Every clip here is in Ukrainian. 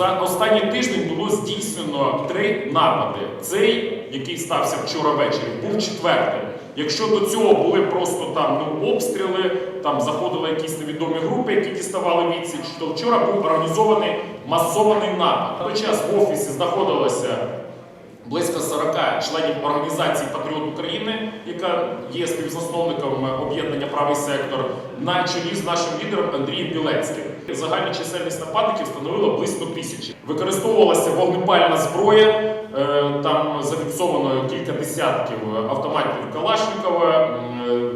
За останній тиждень було здійснено три напади. Цей, який стався вчора ввечері, був четвертим. Якщо до цього були просто там ну, обстріли, там заходили якісь невідомі групи, які діставали відсіч, то вчора був організований масований напад. В той час в офісі знаходилося близько 40 членів організації Патріот України, яка є співзасновником об'єднання Правий сектор, на чолі з нашим лідером Андрієм Білецьким. Загальна чисельність нападників становила близько тисячі. Використовувалася вогнепальна зброя. Е, Там зафіксовано кілька десятків автоматів Калашникова,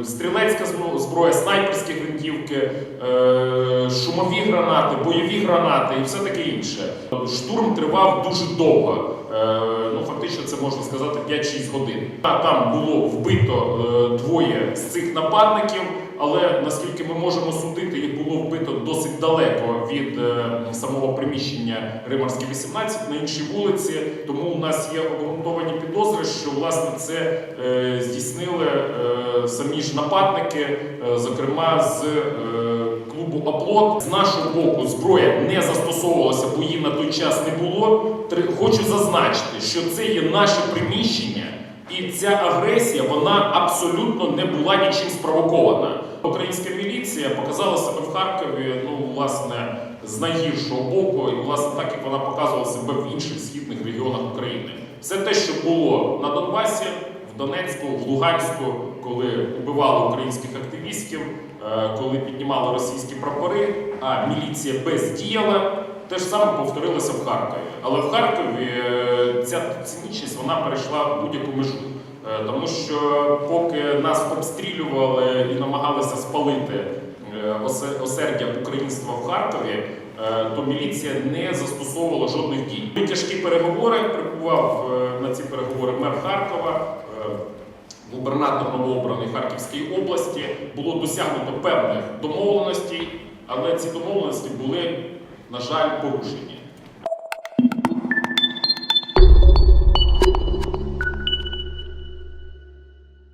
стрілецька зброя, снайперські гвинтівки, е, шумові гранати, бойові гранати і все таке інше. Штурм тривав дуже довго. Е, Ну, фактично, це можна сказати 5-6 годин. Там було вбито е, двоє з цих нападників, але наскільки ми можемо судити, їх було вбито досить далеко від е, самого приміщення Римарське 18 на іншій вулиці. Тому у нас є обґрунтовані підозри, що власне це е, здійснили е, самі ж нападники, е, зокрема з клубу Аплот. З нашого боку зброя не застосовувалася, бо її на той час не було. Хочу зазначити, що це є наше приміщення, і ця агресія вона абсолютно не була нічим спровокована. Українська міліція показала себе в Харкові, ну власне, з найгіршого боку, і власне так як вона показувала себе в інших східних регіонах України. Все те, що було на Донбасі, в Донецьку, в Луганську, коли вбивали українських активістів, е, коли піднімали російські прапори, а міліція бездіяла. Те ж саме повторилося в Харкові. Але в Харкові е, ця цинічність вона перейшла будь-яку межу. Е, Тому що поки нас обстрілювали і намагалися спалити осердя українства в Харкові, то міліція не застосовувала жодних дій. Були Тяжкі переговори прибував е, на ці переговори мер Харкова. е, Губернатор новообраної Харківської області було досягнуто певних домовленостей, але ці домовленості були, на жаль, порушені.